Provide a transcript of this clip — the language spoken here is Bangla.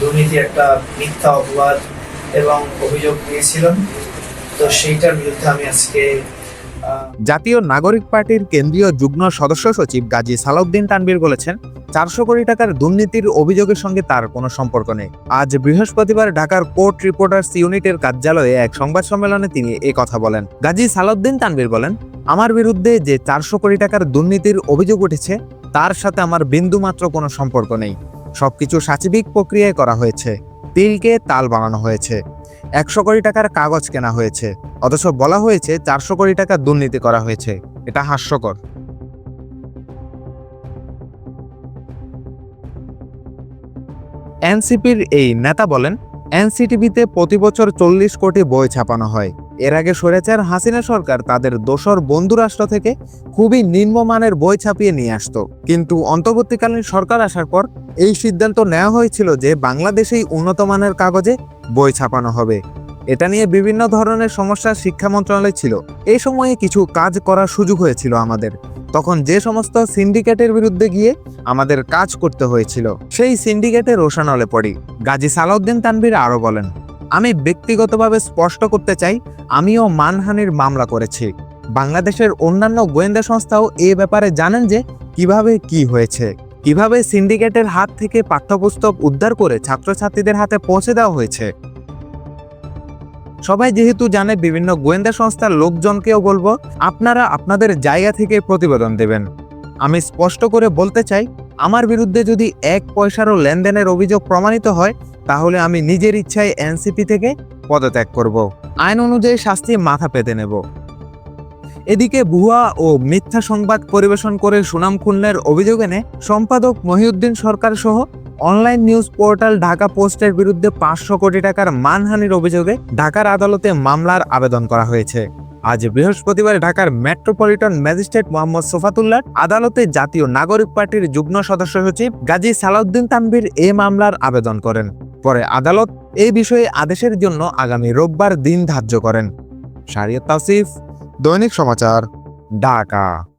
বিরুদ্ধে একটা মিথ্যা অপবাদ এবং অভিযোগ দিয়েছিলেন। তো সেইটার বিরুদ্ধে আমি আজকে জাতীয় নাগরিক পার্টির কেন্দ্রীয় যুগ্ম সদস্য সচিব গাজী সালাউদ্দিন তানবীর বলেছেন, চারশো কোটি টাকার দুর্নীতির অভিযোগের সঙ্গে তার কোনো সম্পর্ক নেই। আজ বৃহস্পতিবার ঢাকার কোর্ট রিপোর্টার্স ইউনিটের কার্যালয়ে এক সংবাদ সম্মেলনে তিনি এই কথা বলেন। গাজী সালাউদ্দিন তানবীর বলেন, আমার বিরুদ্ধে যে চারশো কোটি টাকার দুর্নীতির অভিযোগ উঠেছে, তার সাথে আমার বিন্দুমাত্র কোনো সম্পর্ক নেই। সবকিছু সাচিবিক প্রক্রিয়ায় করা হয়েছে। তিলকে তাল বানানো হয়েছে। একশো কোটি টাকার কাগজ কেনা হয়েছে। অথচ বলা হয়েছে চারশো কোটি টাকা দুর্নীতি করা হয়েছে। এটা হাস্যকর। এনসিপির এই নেতা বলেন, এনসিটিভিতে প্রতি বছর চল্লিশ কোটি বই ছাপানো হয়। এর আগে স্বৈরাচার হাসিনা সরকার, তাদের দোসর বন্ধু রাষ্ট্র থেকে খুবই নিম্নমানের বই ছাপিয়ে নিয়ে আসতো। কিন্তু অন্তর্বর্তীকালীন সরকার আসার পর এই সিদ্ধান্ত নেওয়া হয়েছিল যে বাংলাদেশেই উন্নত মানের কাগজে বই ছাপানো হবে। এটা নিয়ে বিভিন্ন ধরনের সমস্যা শিক্ষা মন্ত্রণালয় ছিল। এই সময়ে কিছু কাজ করার সুযোগ হয়েছিল আমাদের। তখন যে সমস্ত সিন্ডিকেটের বিরুদ্ধে গিয়ে আমাদের কাজ করতে হয়েছিল, সেই সিন্ডিকেটে রোশানলে পড়ি। গাজী সালাউদ্দিন তানভীর আরও বলেন আমি ব্যক্তিগতভাবে স্পষ্ট করতে চাই, আমিও মানহানির মামলা করেছি। বাংলাদেশের অন্যান্য গোয়েন্দা সংস্থাও এ ব্যাপারে জানেন যে কীভাবে কি হয়েছে। কীভাবে সিন্ডিকেটের হাত থেকে পাঠ্যপুস্তক উদ্ধার করে ছাত্রছাত্রীদের হাতে পৌঁছে দেওয়া হয়েছে। সবাই যেহেতু জানে বিভিন্ন গোয়েন্দা সংস্থার লোকজনকেও বলব, আপনারা আপনাদের জায়গা থেকে প্রতিবেদন দেবেন। আমি স্পষ্ট করে বলতে চাই, আমার বিরুদ্ধে যদি এক পয়সারও লেনদেনের অভিযোগ প্রমাণিত হয় তাহলে আমি নিজের ইচ্ছায় এনসিপি থেকে পদত্যাগ করব। আইন অনুযায়ী শাস্তি মাথা পেতে নেব। এদিকে ভুয়া ও মিথ্যা সংবাদ পরিবেশন করে সুনাম খুলনের অভিযোগ এনে সম্পাদক মহিউদ্দিন সরকার সহ অনলাইন নিউজ পোর্টাল ঢাকা পোস্টের বিরুদ্ধে পাঁচশো কোটি টাকার মানহানির অভিযোগে ঢাকার আদালতে মামলার আবেদন করা হয়েছে। আজ বৃহস্পতিবার ঢাকার মেট্রোপলিটন ম্যাজিস্ট্রেট মোহাম্মদ সোফাতুল্লাহ আদালতে জাতীয় নাগরিক পার্টির যুগ্ম সদস্য সচিব গাজী সালাউদ্দিন তানভীর এ মামলার আবেদন করেন। পরে আদালত এই বিষয়ে আদেশের জন্য আগামী রোববার দিন ধার্য করেন। শারিয়ত তাসিফ দৈনিক সমাচার, ঢাকা।